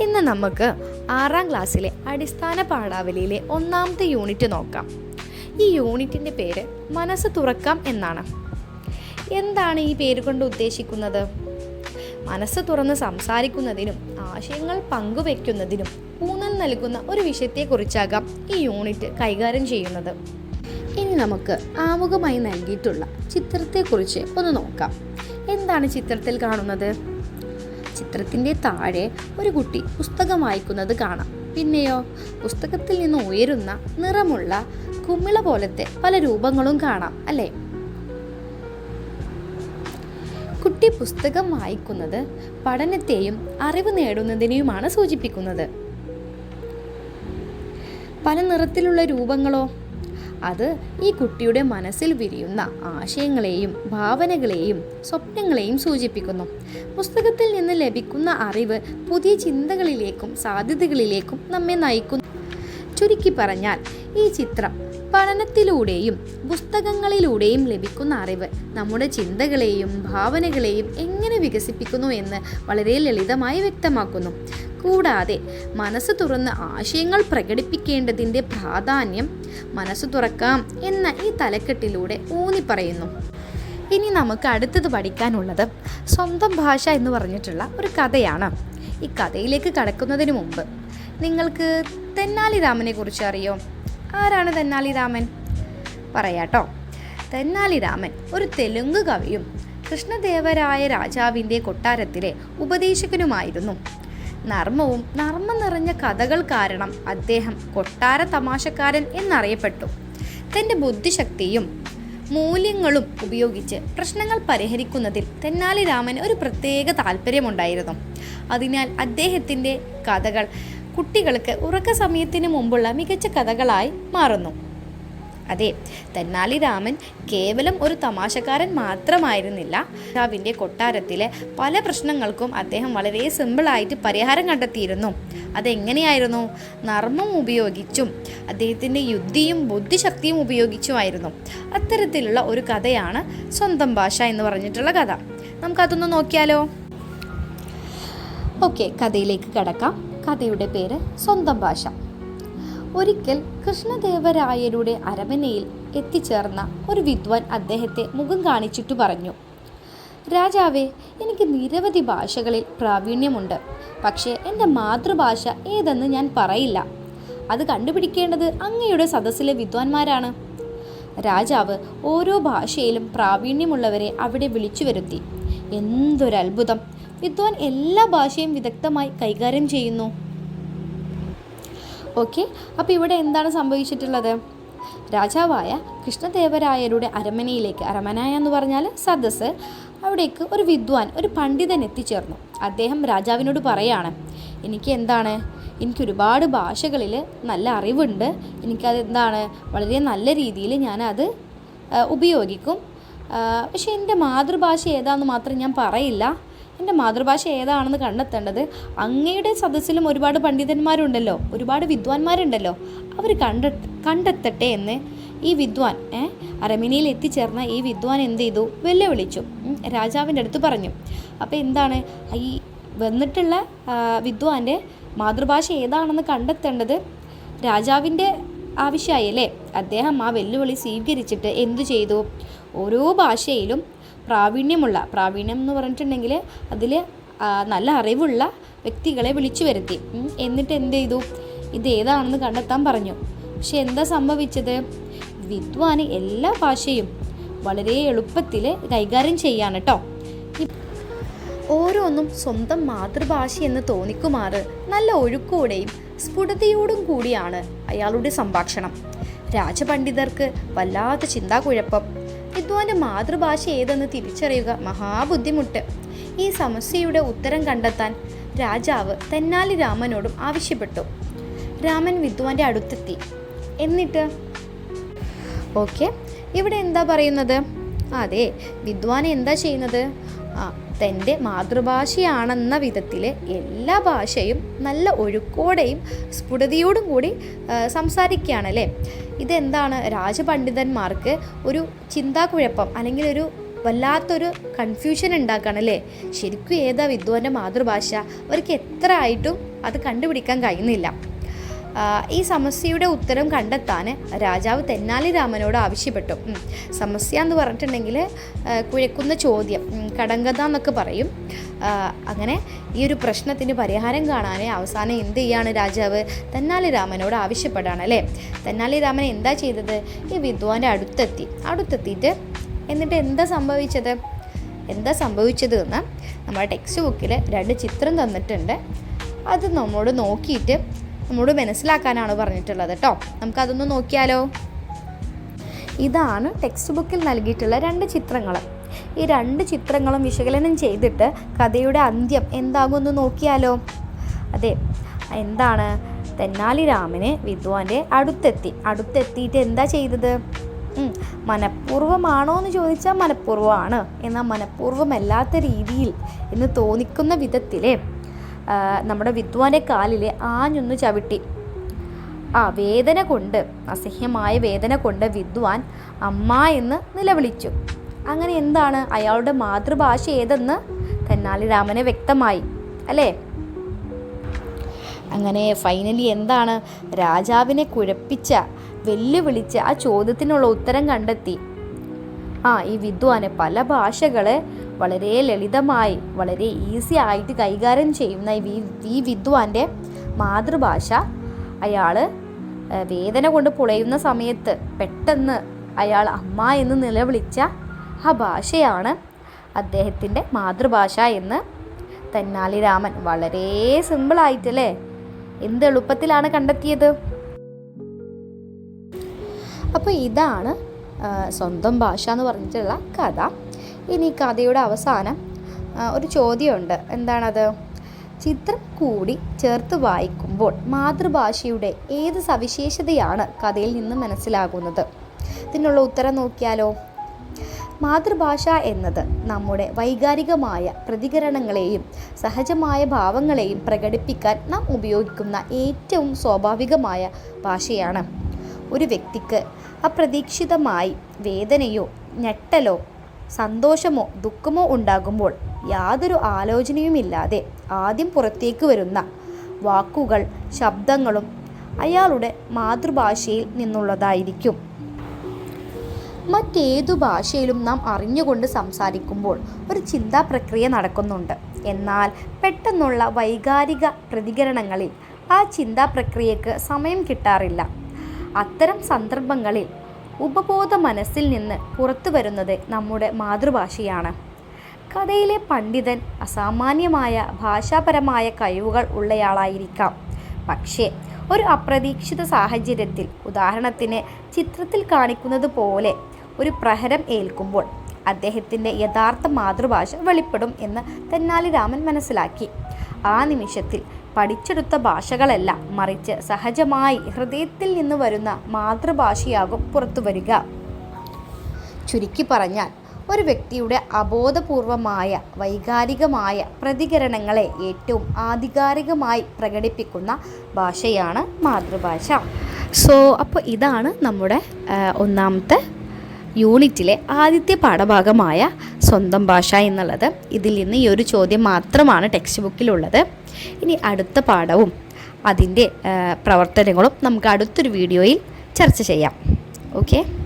ഇന്ന് നമുക്ക് ആറാം ക്ലാസ്സിലെ അടിസ്ഥാന പാഠാവലിയിലെ ഒന്നാമത്തെ യൂണിറ്റ് നോക്കാം. ഈ യൂണിറ്റിന്റെ പേര് മനസ്സ് തുറക്കാം എന്നാണ്. എന്താണ് ഈ പേര് കൊണ്ട് ഉദ്ദേശിക്കുന്നത്? മനസ്സ് തുറന്ന് സംസാരിക്കുന്നതിനും ആശയങ്ങൾ പങ്കുവെക്കുന്നതിനും ഊന്നൽ നൽകുന്ന ഒരു വിഷയത്തെക്കുറിച്ചാകാം ഈ യൂണിറ്റ് കൈകാര്യം ചെയ്യുന്നത്. ഇനി നമുക്ക് ആമുഖമായി നൽകിയിട്ടുള്ള ചിത്രത്തെക്കുറിച്ച് ഒന്ന് നോക്കാം. എന്താണ് ചിത്രത്തിൽ കാണുന്നത്? ചിത്രത്തിന്റെ താഴെ ഒരു കുട്ടി പുസ്തകം വായിക്കുന്നത് കാണാം. പിന്നെയോ? പുസ്തകത്തിൽ നിന്ന് ഉയരുന്ന നിറമുള്ള കുമിള പോലത്തെ പല രൂപങ്ങളും കാണാം അല്ലേ? കുട്ടി പുസ്തകം വായിക്കുന്നത് പഠനത്തെയും അറിവ് നേടുന്നതിനെയുമാണ് സൂചിപ്പിക്കുന്നത്. പല നിറത്തിലുള്ള രൂപങ്ങളോ അത് ഈ കുട്ടിയുടെ മനസ്സിൽ വിരിയുന്ന ആശയങ്ങളെയും ഭാവനകളെയും സ്വപ്നങ്ങളെയും സൂചിപ്പിക്കുന്നു. പുസ്തകത്തിൽ നിന്ന് ലഭിക്കുന്ന അറിവ് പുതിയ ചിന്തകളിലേക്കും സാധ്യതകളിലേക്കും നമ്മെ നയിക്കുന്നു. ചുരുക്കി പറഞ്ഞാൽ ഈ ചിത്രം പഠനത്തിലൂടെയും പുസ്തകങ്ങളിലൂടെയും ലഭിക്കുന്ന അറിവ് നമ്മുടെ ചിന്തകളെയും ഭാവനകളെയും എങ്ങനെ വികസിപ്പിക്കുന്നു എന്ന് വളരെ ലളിതമായി വ്യക്തമാക്കുന്നു. കൂടാതെ മനസ്സ് തുറന്ന് ആശയങ്ങൾ പ്രകടിപ്പിക്കേണ്ടതിന്റെ പ്രാധാന്യം മനസ്സ് തുറക്കാം എന്ന ഈ തലക്കെട്ടിലൂടെ ഊന്നി പറയുന്നു. ഇനി നമുക്ക് അടുത്തത് പഠിക്കാനുള്ളത് സ്വന്തം ഭാഷ എന്ന് പറഞ്ഞിട്ടുള്ള ഒരു കഥയാണ്. ഈ കഥയിലേക്ക് കടക്കുന്നതിന് മുമ്പ് നിങ്ങൾക്ക് തെന്നാലിരാമനെ കുറിച്ച് അറിയോ? ആരാണ് തെന്നാലിരാമൻ? പറയാട്ടോ. തെന്നാലി രാമൻ ഒരു തെലുങ്ക് കവിയും കൃഷ്ണദേവരായ രാജാവിന്റെ കൊട്ടാരത്തിലെ ഉപദേശകനുമായിരുന്നു. നർമ്മവും നർമ്മം നിറഞ്ഞ കഥകൾ കാരണം അദ്ദേഹം കൊട്ടാര തമാശക്കാരൻ എന്നറിയപ്പെട്ടു. തന്റെ ബുദ്ധിശക്തിയും മൂല്യങ്ങളും ഉപയോഗിച്ച് പ്രശ്നങ്ങൾ പരിഹരിക്കുന്നതിൽ തെന്നാലി രാമന് ഒരു പ്രത്യേക താല്പര്യമുണ്ടായിരുന്നു അതിനാൽ അദ്ദേഹത്തിന്റെ കഥകൾ കുട്ടികൾക്ക് ഉറക്ക സമയത്തിന് മുമ്പുള്ള മികച്ച കഥകളായി മാറുന്നു. അതെ തെന്നാലി രാമൻ കേവലം ഒരു തമാശക്കാരൻ മാത്രമായിരുന്നില്ല. രാവിന്റെ കൊട്ടാരത്തിലെ പല പ്രശ്നങ്ങൾക്കും അദ്ദേഹം വളരെ സിമ്പിളായിട്ട് പരിഹാരം കണ്ടെത്തിയിരുന്നു. അതെങ്ങനെയായിരുന്നു? നർമ്മം ഉപയോഗിച്ചും അദ്ദേഹത്തിന്റെ യുദ്ധിയും ബുദ്ധിശക്തിയും ഉപയോഗിച്ചുമായിരുന്നു. അത്തരത്തിലുള്ള ഒരു കഥയാണ് സ്വന്തം ഭാഷ എന്ന് പറഞ്ഞിട്ടുള്ള കഥ. നമുക്കതൊന്ന് നോക്കിയാലോ? ഓക്കെ കഥയിലേക്ക് കടക്കാം. കഥയുടെ പേര് സ്വന്തം ഭാഷ. ഒരിക്കൽ കൃഷ്ണദേവരായരുടെ അരമനയിൽ എത്തിച്ചേർന്ന ഒരു വിദ്വാൻ അദ്ദേഹത്തെ മുഖം കാണിച്ചിട്ട് പറഞ്ഞു രാജാവേ എനിക്ക് നിരവധി ഭാഷകളിൽ പ്രാവീണ്യമുണ്ട്. പക്ഷേ എന്റെ മാതൃഭാഷ ഏതെന്ന് ഞാൻ പറയില്ല. അത് കണ്ടുപിടിക്കേണ്ടത് അങ്ങയുടെ സദസ്സിലെ വിദ്വാൻമാരാണ്. രാജാവ് ഓരോ ഭാഷയിലും പ്രാവീണ്യമുള്ളവരെ അവിടെ വിളിച്ചു വരുത്തി. എന്തൊരത്ഭുതം! വിദ്വാൻ എല്ലാ ഭാഷയും വിദഗ്ധമായി കൈകാര്യം ചെയ്യുന്നു. ഓക്കെ അപ്പോൾ ഇവിടെ എന്താണ് സംഭവിച്ചിട്ടുള്ളത്? രാജാവായ കൃഷ്ണദേവരായരുടെ അരമനയിലേക്ക് അരമന എന്ന് പറഞ്ഞാൽ സദസ്സ് അവിടേക്ക് ഒരു വിദ്വാൻ ഒരു പണ്ഡിതൻ എത്തിച്ചേർന്നു. അദ്ദേഹം രാജാവിനോട് പറയാണ് എനിക്ക് എന്താണ്? എനിക്ക് ഒരുപാട് ഭാഷകളിൽ നല്ല അറിവുണ്ട്. എനിക്കത് എന്താണ്? വളരെ നല്ല രീതിയിൽ ഞാനത് ഉപയോഗിക്കും. പക്ഷേ എന്റെ മാതൃഭാഷ ഏതാണെന്ന് മാത്രം ഞാൻ പറയില്ല. എന്റെ മാതൃഭാഷ ഏതാണെന്ന് കണ്ടെത്തേണ്ടത് അങ്ങയുടെ സദസ്സിലും ഒരുപാട് പണ്ഡിതന്മാരുണ്ടല്ലോ ഒരുപാട് വിദ്വാൻമാരുണ്ടല്ലോ. അവർ കണ്ട കണ്ടെത്തട്ടെ എന്ന് ഈ വിദ്വാൻ അരമിനിയിൽ എത്തിച്ചേർന്ന ഈ വിദ്വാൻ എന്ത് ചെയ്തു? വെല്ലുവിളിച്ചു. രാജാവിന്റെ അടുത്ത് പറഞ്ഞു. അപ്പോൾ എന്താണ്? ഈ വന്നിട്ടുള്ള വിദ്വാന്റെ മാതൃഭാഷ ഏതാണെന്ന് കണ്ടെത്തേണ്ടത് രാജാവിന്റെ ആവശ്യമായി അല്ലേ അദ്ദേഹം ആ വെല്ലുവിളി സ്വീകരിച്ചിട്ട് എന്തു ചെയ്തു? ഓരോ ഭാഷയിലും പ്രാവീണ്യമുള്ള പ്രാവീണ്യം എന്ന് പറഞ്ഞിട്ടുണ്ടെങ്കിൽ അതിൽ നല്ല അറിവുള്ള വ്യക്തികളെ വിളിച്ചു വരുത്തി. എന്നിട്ട് എന്ത് ചെയ്തു? ഇത് ഏതാണെന്ന് കണ്ടെത്താൻ പറഞ്ഞു. പക്ഷെ എന്താ സംഭവിച്ചത്? വിദ്വാന് എല്ലാ ഭാഷയും വളരെ എളുപ്പത്തിൽ കൈകാര്യം ചെയ്യാണ് കേട്ടോ ഓരോന്നും സ്വന്തം മാതൃഭാഷ എന്ന് തോന്നിക്കുമാറ് നല്ല ഒഴുക്കോടെയും സ്ഫുടതയോടും കൂടിയാണ് അയാളുടെ സംഭാഷണം. രാജപണ്ഡിതർക്ക് വല്ലാത്ത ചിന്താക്കുഴപ്പം വിദ്വാന്റെ മാതൃഭാഷ ഏതെന്ന് തിരിച്ചറിയുക മഹാബുദ്ധിമുട്ട്. ഈ സമസ്യയുടെ ഉത്തരം കണ്ടെത്താൻ രാജാവ് തെന്നാലി രാമനോടും ആവശ്യപ്പെട്ടു. രാമൻ വിദ്വാന്റെ അടുത്തെത്തി. എന്നിട്ട്? ഓക്കെ ഇവിടെ എന്താ പറയുന്നത്? അതെ വിദ്വാൻ എന്താ ചെയ്യുന്നത്? ആ തന്റെ മാതൃഭാഷയാണെന്ന വിധത്തിൽ എല്ലാ ഭാഷയും നല്ല ഒഴുക്കോടെയും സ്ഫുടതയോടും കൂടി സംസാരിക്കുകയാണല്ലേ? ഇതെന്താണ്? രാജപണ്ഡിതന്മാർക്ക് ഒരു ചിന്താക്കുഴപ്പം അല്ലെങ്കിൽ ഒരു വല്ലാത്തൊരു കൺഫ്യൂഷൻ ഉണ്ടാക്കുകയാണ് അല്ലേ? ശരിക്കും ഏതാ വിദ്വാന്റെ മാതൃഭാഷ? അവർക്ക് എത്ര ആയിട്ടും അത് കണ്ടുപിടിക്കാൻ കഴിയുന്നില്ല. ഈ സമസ്യയുടെ ഉത്തരം കണ്ടെത്താൻ രാജാവ് തെന്നാലി രാമനോട് ആവശ്യപ്പെട്ടു. സമസ്യ എന്ന് പറഞ്ഞിട്ടുണ്ടെങ്കിൽ കുഴക്കുന്ന ചോദ്യം. കടങ്കഥ എന്നൊക്കെ പറയും. അങ്ങനെ ഈ ഒരു പ്രശ്നത്തിന് പരിഹാരം കാണാൻ അവസാനം എന്ത് ചെയ്യാണ് രാജാവ്? തെന്നാലി രാമനോട് ആവശ്യപ്പെടാണ് അല്ലേ? തെന്നാലി രാമൻ എന്താ ചെയ്തത്? ഈ വിദ്വാന്റെ അടുത്തെത്തി. അടുത്തെത്തിയിട്ട് എന്നിട്ട് എന്താ സംഭവിച്ചത്? എന്താ സംഭവിച്ചത് എന്ന് നമ്മുടെ ടെക്സ്റ്റ് ബുക്കിൽ രണ്ട് ചിത്രം തന്നിട്ടുണ്ട്. അത് നമ്മോട് നോക്കിയിട്ട് നമ്മോട് മനസ്സിലാക്കാനാണ് പറഞ്ഞിട്ടുള്ളത് കേട്ടോ നമുക്കതൊന്ന് നോക്കിയാലോ? ഇതാണ് ടെക്സ്റ്റ് ബുക്കിൽ നൽകിയിട്ടുള്ള രണ്ട് ചിത്രങ്ങൾ. ഈ രണ്ട് ചിത്രങ്ങളും വിശകലനം ചെയ്തിട്ട് കഥയുടെ അന്ത്യം എന്താകുമെന്ന് നോക്കിയാലോ? അതെ എന്താണ്? തെന്നാലി രാമന് വിദ്വാന്റെ അടുത്തെത്തി. അടുത്തെത്തിയിട്ട് എന്താ ചെയ്തത്? മനഃപൂർവമാണോ എന്ന് ചോദിച്ചാൽ മനഃപൂർവമാണ്. എന്നാൽ മനഃപൂർവമല്ലാത്ത രീതിയിൽ എന്ന് തോന്നിക്കുന്ന വിധത്തിലെ നമ്മുടെ വിദ്വാന്റെ കാലിൽ ആഞ്ഞൊന്ന് ചവിട്ടി. ആ വേദന കൊണ്ട് അസഹ്യമായ വേദന കൊണ്ട് വിദ്വാൻ അമ്മ എന്ന് നിലവിളിച്ചു. അങ്ങനെ എന്താണ്? അയാളുടെ മാതൃഭാഷ ഏതെന്ന് തെന്നാലി രാമന് വ്യക്തമായി അല്ലേ? അങ്ങനെ ഫൈനലി എന്താണ്? രാജാവിനെ കുഴപ്പിച്ച വെല്ലുവിളിച്ച ആ ചോദ്യത്തിനുള്ള ഉത്തരം കണ്ടെത്തി. ആ ഈ വിദ്വാന് പല ഭാഷകളെ വളരെ ലളിതമായി വളരെ ഈസി ആയിട്ട് കൈകാര്യം ചെയ്യുന്ന ഈ വി- വിദ്വാന്റെ മാതൃഭാഷ. അയാൾ വേദന കൊണ്ട് പുളയുന്ന സമയത്ത് പെട്ടെന്ന് അയാൾ അമ്മ എന്ന് നിലവിളിച്ച ആ ഭാഷയാണ് അദ്ദേഹത്തിന്റെ മാതൃഭാഷ എന്ന് തെന്നാലി രാമൻ വളരെ സിമ്പിളായിട്ടല്ലേ എന്ത് എളുപ്പത്തിലാണ് കണ്ടെത്തിയത്? അപ്പോൾ ഇതാണ് സ്വന്തം ഭാഷ എന്ന് പറഞ്ഞിട്ടുള്ള കഥ. ഇനി ഈ കഥയുടെ അവസാനം ഒരു ചോദ്യമുണ്ട്. എന്താണത്? ചിത്രം കൂടി ചേർത്ത് വായിക്കുമ്പോൾ മാതൃഭാഷയുടെ ഏത് സവിശേഷതയാണ് കഥയിൽ നിന്ന് മനസ്സിലാകുന്നത്? ഇതിനുള്ള ഉത്തരം നോക്കിയാലോ? മാതൃഭാഷ എന്നത് നമ്മുടെ വൈകാരികമായ പ്രതികരണങ്ങളെയും സഹജമായ ഭാവങ്ങളെയും പ്രകടിപ്പിക്കാൻ നാം ഉപയോഗിക്കുന്ന ഏറ്റവും സ്വാഭാവികമായ ഭാഷയാണ്. ഒരു വ്യക്തിക്ക് അപ്രതീക്ഷിതമായി വേദനയോ ഞെട്ടലോ സന്തോഷമോ ദുഃഖമോ ഉണ്ടാകുമ്പോൾ യാതൊരു ആലോചനയുമില്ലാതെ ആദ്യം പുറത്തേക്ക് വരുന്ന വാക്കുകൾ ശബ്ദങ്ങളും അയാളുടെ മാതൃഭാഷയിൽ നിന്നുള്ളതായിരിക്കും. മറ്റേതു ഭാഷയിലും നാം അറിഞ്ഞുകൊണ്ട് സംസാരിക്കുമ്പോൾ ഒരു ചിന്താ പ്രക്രിയ നടക്കുന്നുണ്ട്. എന്നാൽ പെട്ടെന്നുള്ള വൈകാരിക പ്രതികരണങ്ങളിൽ ആ ചിന്താ പ്രക്രിയക്ക് സമയം കിട്ടാറില്ല. അത്തരം സന്ദർഭങ്ങളിൽ ഉപബോധ മനസ്സിൽ നിന്ന് പുറത്തു വരുന്നത് നമ്മുടെ മാതൃഭാഷയാണ്. കഥയിലെ പണ്ഡിതൻ അസാമാന്യമായ ഭാഷാപരമായ കഴിവുകൾ ഉള്ളയാളായിരിക്കാം. പക്ഷേ ഒരു അപ്രതീക്ഷിത സാഹചര്യത്തിൽ ഉദാഹരണത്തിന് ചിത്രത്തിൽ കാണിക്കുന്നത് പോലെ ഒരു പ്രഹരം ഏൽക്കുമ്പോൾ അദ്ദേഹത്തിന്റെ യഥാർത്ഥ മാതൃഭാഷ വെളിപ്പെടും എന്ന് തെന്നാലി രാമൻ മനസ്സിലാക്കി. ആ നിമിഷത്തിൽ പഠിച്ചെടുത്ത ഭാഷകളല്ല മറിച്ച് സഹജമായി ഹൃദയത്തിൽ നിന്ന് വരുന്ന മാതൃഭാഷയാകും പുറത്തു വരിക. ചുരുക്കി പറഞ്ഞാൽ ഒരു വ്യക്തിയുടെ അബോധപൂർവമായ വൈകാരികമായ പ്രതികരണങ്ങളെ ഏറ്റവും ആധികാരികമായി പ്രകടിപ്പിക്കുന്ന ഭാഷയാണ് മാതൃഭാഷ. സോ അപ്പോൾ ഇതാണ് നമ്മുടെ ഒന്നാമത്തെ യൂണിറ്റിലെ ആദ്യത്തെ പാഠഭാഗമായ സ്വന്തം ഭാഷ എന്നുള്ളത്. ഇതിൽ നിന്ന് ഈ ഒരു ചോദ്യം മാത്രമാണ് ടെക്സ്റ്റ് ബുക്കിലുള്ളത് ഇനി അടുത്ത പാഠവും അതിന്റെ പ്രവർത്തനങ്ങളും നമുക്ക് അടുത്തൊരു വീഡിയോയിൽ ചർച്ച ചെയ്യാം. ഓക്കെ?